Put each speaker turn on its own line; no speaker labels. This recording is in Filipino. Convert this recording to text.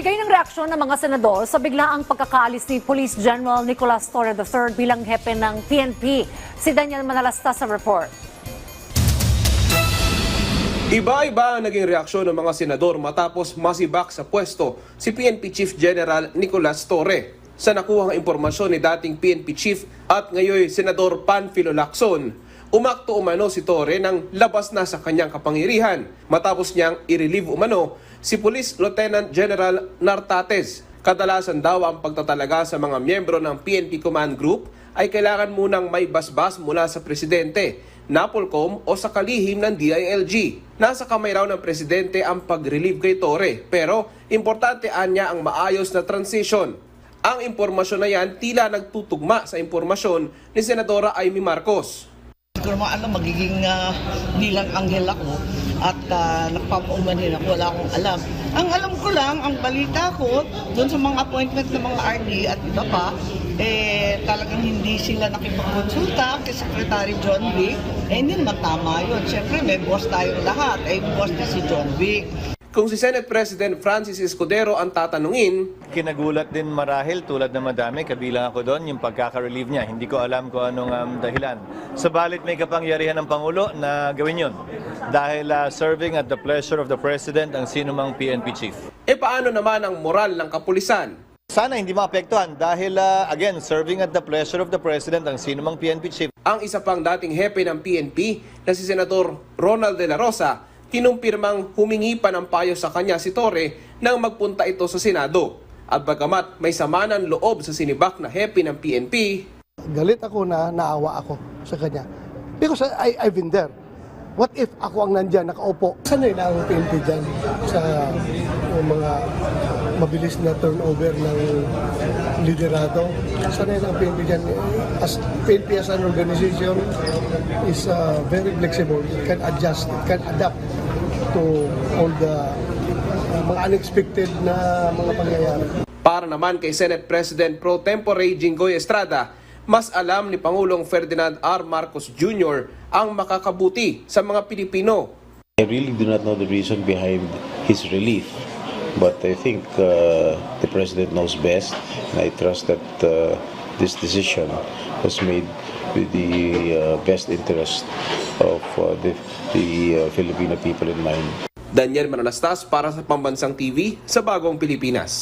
Nagbigay ng reaksyon ng mga senador sa biglaang pagkakaalis ni Police General Nicolas Torre III bilang hepe ng PNP. Si Daniel Manalasta sa report.
Iba-iba ang naging reaksyon ng mga senador matapos masibak sa pwesto si PNP Chief General Nicolas Torre. Sa nakuhang impormasyon ni dating PNP Chief at ngayon Senador Panfilo Lacson, umakto umano si Torre ng labas na sa kanyang kapangyarihan matapos niyang i-relieve umano si Police Lieutenant General Nartates. Kadalasan daw ang pagtatalaga sa mga miyembro ng PNP Command Group ay kailangan munang may basbas mula sa presidente Napolcom o sa kalihim ng DILG. Nasa kamay raw ng presidente ang pag-relieve kay Torre pero importante anya ang maayos na transition. Ang impormasyon na yan tila nagtutugma sa impormasyon ni Senadora Amy Marcos.
Ko naman alam, magiging uh, nilang anghel ako at uh, nagpapaumanhin ako, wala akong alam. Ang alam ko lang, ang balita ko, doon sa mga appointment ng mga RD at iba pa, eh, talagang hindi sila nakipagkonsulta kay Secretary John Wick. Eh, hindi naman tama yun. Siyempre, may boss tayong lahat. Eh, boss niya si John Wick.
Kung si Senate President Francis Escudero ang tatanungin,
Kinagulat din marahil tulad ng madami, kabilang ako doon, yung pagkaka-relieve niya. Hindi ko alam kung anong um, dahilan. Sabalit may kapangyarihan ng Pangulo na gawin yun. Dahil uh, serving at the pleasure of the President ang sinumang PNP chief.
e paano naman ang moral ng kapulisan?
Sana hindi maapektuhan dahil uh, again, serving at the pleasure of the President ang sinumang PNP chief.
Ang isa pang dating hepe ng PNP na si Senador Ronald De La Rosa, kinumpirmang humingi pa ng payo sa kanya si Torre nang magpunta ito sa Senado. At bagamat may sama ng loob sa sinibak na hepe ng PNP,
galit ako na naawa ako sa kanya. Because I, I've been there. What if ako ang nandyan, nakaupo? Sanay na ang PNP dyan sa uh, mga mabilis na turnover ng liderado. Sanay na ang PNP dyan. As, PNP as an organization is uh, very flexible. It can adjust, it can adapt to all the uh, mga unexpected na mga pangyayari.
para naman kay Senate President Pro Tempore Jinggoy Estrada, mas alam ni Pangulong Ferdinand R. Marcos Jr. ang makakabuti sa mga Pilipino
I really do not know the reason behind his relief, but I think uh, the president knows best, and I trust that uh, this decision was made with the uh, best interest of uh, the, the uh, Filipino people in mind.
Daniel Manalastas para sa Pambansang TV sa Bagong Pilipinas.